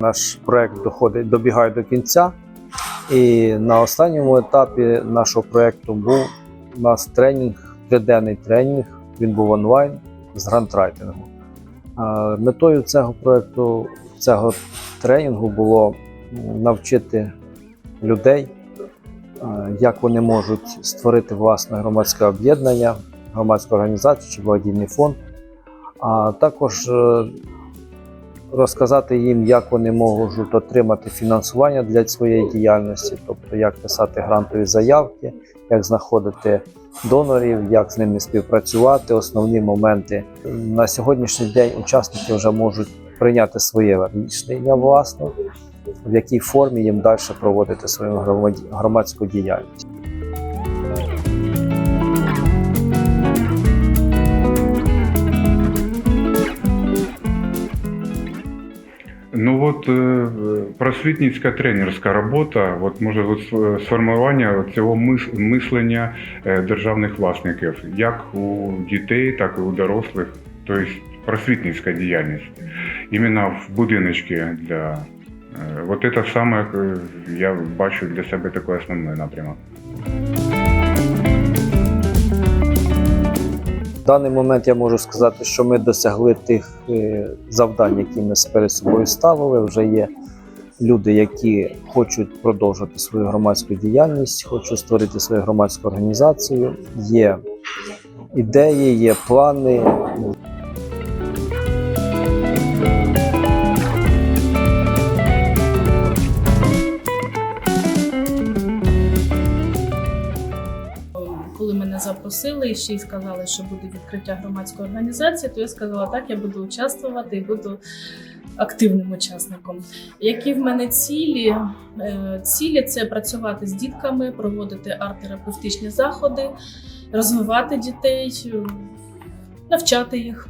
наш проект доходить, добігає до кінця. І на останньому етапі нашого проекту був у нас тренінг, триденний тренінг. Він був онлайн з грантрайтингу. Метою цього проекту, цього тренінгу було навчити людей, як вони можуть створити власне громадське об'єднання, громадську організацію чи благодійний фонд, а також е, розказати їм, як вони можуть отримати фінансування для своєї діяльності, тобто як писати грантові заявки, як знаходити донорів, як з ними співпрацювати, основні моменти. На сьогоднішній день учасники вже можуть прийняти своє рішення власне, в якій формі їм далі проводити свою громадську діяльність. От е, просвітницька тренерська робота, от може от сформування цього мислення е, державних власників, як у дітей, так і у дорослих, тобто просвітницька діяльність. Іменно в будиночки для е, от це саме е, я бачу для себе такий основний напрямок. Даний момент я можу сказати, що ми досягли тих е, завдань, які ми перед собою ставили. Вже є люди, які хочуть продовжити свою громадську діяльність, хочуть створити свою громадську організацію. Є ідеї, є плани. Коли мене запросили і ще й сказали, що буде відкриття громадської організації, то я сказала, так, я буду участвувати і буду активним учасником. Які в мене цілі? Е, Цілі це працювати з дітками, проводити арт-терапевтичні заходи, розвивати дітей, навчати їх.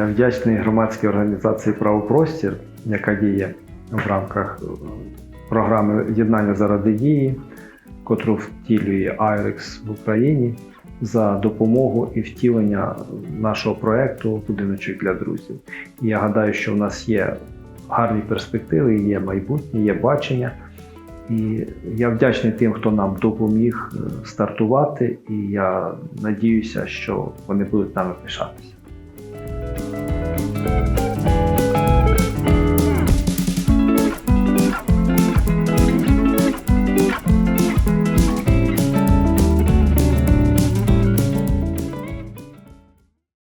Я вдячний громадській організації Правопростір, яка діє в рамках е, програми Єднання заради дії, котру втілює IREX в Україні за допомогу і втілення нашого проекту Будиночок для друзів. І я гадаю, що в нас є гарні перспективи, є майбутнє, є бачення. І я вдячний тим, хто нам допоміг е, стартувати, і я надіюся, що вони будуть нами пишатися.